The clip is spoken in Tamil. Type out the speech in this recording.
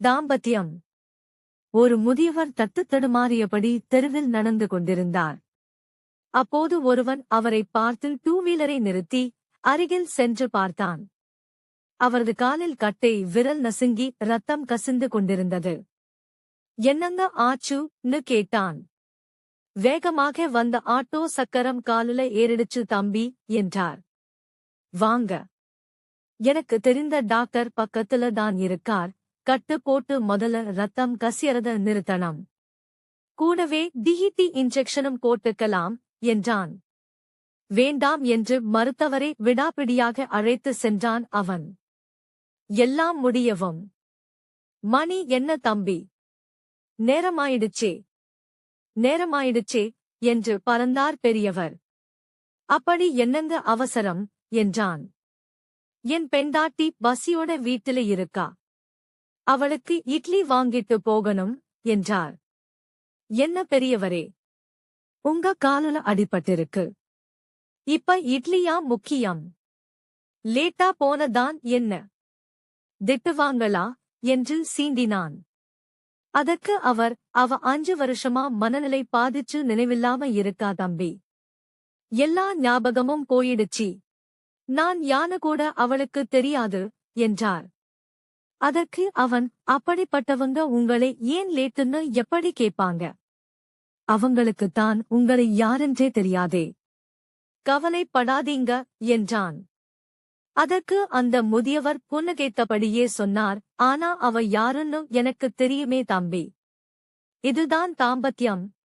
தாம்பத்தியம். ஒரு முதியவர் தத்து தடுமாறியபடி தெருவில் நடந்து கொண்டிருந்தார். அப்போது ஒருவன் அவரை பார்த்து டூ வீலரை நிறுத்தி அருகில் சென்று பார்த்தான். அவரது காலில் கட்டை விரல் நசுங்கி ரத்தம் கசிந்து கொண்டிருந்தது. என்னங்க ஆச்சுன்னு கேட்டான். வேகமாக வந்த ஆட்டோ சக்கரம் காலுல ஏறிடுச்சு தம்பி என்றார். வாங்க. எனக்கு தெரிந்த டாக்டர் பக்கத்துல தான் இருக்கார். கட்டு போட்டு முதல்ல ரத்தம் கசியறத நிறுத்தணும் கூடவே டிஹிடி இன்ஜெக்ஷனும் போட்டுக்கலாம் என்றான். வேண்டாம் என்று மறுத்தவரை விடாப்பிடியாக அழைத்து சென்றான் அவன். எல்லாம் முடியவும். மணி என்ன தம்பி? நேரமாயிடுச்சே. நேரமாயிடுச்சே என்று பறந்தார் பெரியவர். அப்படி என்னங்க அவசரம் என்றான். என் பெண்டாட்டி பசியோட வீட்டில இருக்கா? அவளுக்கு இட்லி வாங்கிட்டு போகணும் என்றார். என்ன பெரியவரே உங்க காலுல அடிபட்டிருக்கு. இப்ப இட்லியா முக்கியம்? லேட்டா போனதான் என்ன? திட்டுவாங்களா? என்று சீண்டினான். அதற்கு அவர் அவ அஞ்சு வருஷமா மனநிலை பாதிச்சு நினைவில்லாம இருக்கா தம்பி? எல்லா ஞாபகமும் போயிடுச்சு. நான் யானை கூட அவளுக்கு தெரியாது என்றார். அதற்கு அவன் அப்படிப்பட்டவங்க உங்களை ஏன் லேட்டுன்னு எப்படி கேட்பாங்க? அவங்களுக்குத்தான் உங்களை யாரென்றே தெரியாதே. கவலைப்படாதீங்க என்றான். அதற்கு அந்த முதியவர் புன்னகைத்தபடியே சொன்னார் ஆனா அவ யாருன்னு எனக்கு தெரியுமே தம்பி. இதுதான் தாம்பத்தியம்.